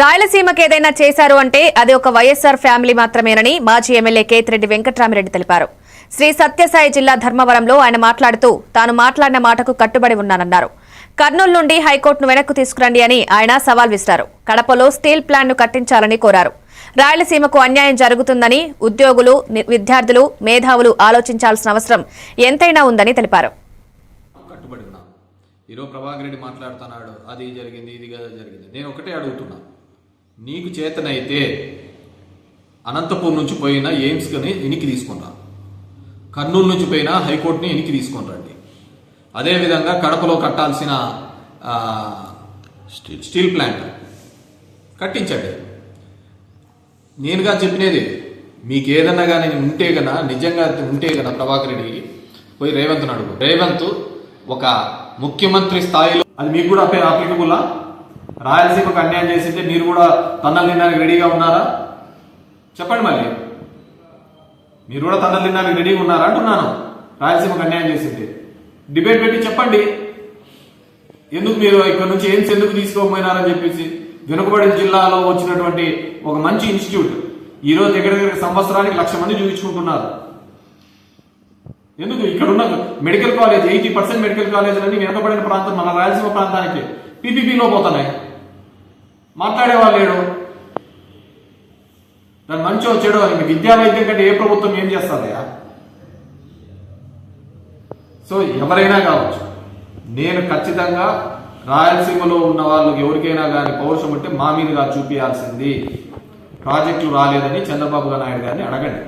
రాయలసీమకు ఏదైనా చేశారు అంటే అది ఒక వైఎస్ఆర్ ఫ్యామిలీ మాత్రమేనని మాజీ ఎమ్మెల్యే కేతిరెడ్డి వెంకట్రామిరెడ్డి తెలిపారు. శ్రీ సత్యసాయి జిల్లా ధర్మవరంలో ఆయన మాట్లాడుతూ తాను మాట్లాడిన మాటకు కట్టుబడి ఉన్నానన్నారు. కర్నూలు నుండి హైకోర్టును వెనక్కు తీసుకురండి అని ఆయన సవాల్ విసిరారు. కడపలో స్టీల్ ప్లాంట్ను కట్టించాలని కోరారు. రాయలసీమకు అన్యాయం జరుగుతుందని ఉద్యోగులు విద్యార్థులు మేధావులు ఆలోచించాల్సిన అవసరం ఎంతైనా ఉందని తెలిపారు. ఈరోజు ప్రభాకర్ రెడ్డి మాట్లాడుతున్నాడు. అది జరిగింది ఇది కదా జరిగింది. నేను ఒకటే అడుగుతున్నాను నీకు చేతనైతే అనంతపూర్ నుంచి పోయిన ఎయిమ్స్ని ఇనికి తీసుకుని రా కర్నూలు నుంచి పోయిన హైకోర్టుని ఇనికి తీసుకొని రండి. అదేవిధంగా కడపలో కట్టాల్సిన స్టీల్. Steel plant కట్టించండి. నేనుగా చెప్పినది మీకు ఏదన్నా కానీ ఉంటే గన నిజంగా ఉంటే గన ప్రభాకర్ రెడ్డి పోయి రేవంత్ అడుగు. రేవంత్ ఒక ముఖ్యమంత్రి స్థాయిలో అది మీకు కూడా అప్లై అప్లికబుల్లా రాయలసీమకు అన్యాయం చేసింటే మీరు కూడా తన్నలు తినడానికి రెడీగా ఉన్నారా? చెప్పండి మళ్ళీ మీరు కూడా తన్నలు తినడానికి రెడీగా ఉన్నారా అంటున్నాను. రాయలసీమకు అన్యాయం చేసింది డిబేట్ పెట్టి చెప్పండి. ఎందుకు మీరు ఇక్కడ నుంచి ఏం ఎందుకు తీసుకోకపోయినారని చెప్పేసి వెనుకబడి జిల్లాలో వచ్చినటువంటి ఒక మంచి ఇన్స్టిట్యూట్ ఈరోజు దగ్గర దగ్గర సంవత్సరానికి లక్ష మంది చూపించుకుంటున్నారు. ఎందుకు? ఇక్కడ ఉన్న medical college eighty percent medical కాలేజీలన్నీ వెనుకబడిన ప్రాంతం మన రాయలసీమ ప్రాంతానికి. పీపీపీలో పోతున్నాయి మాట్లాడేవాళ్ళు లేడు. దాని మంచో చెడో ఇంక విద్యా వైద్యం కంటే ఏ ప్రభుత్వం ఏం చేస్తుందయ్యా సో ఎవరైనా కావచ్చు నేను ఖచ్చితంగా రాయలసీమలో ఉన్న వాళ్ళకి ఎవరికైనా కానీ పౌరుషం ఉంటే మా మీదుగా చూపించాల్సింది ప్రాజెక్టులు రాలేదని చంద్రబాబు నాయుడు గారిని అడగండి.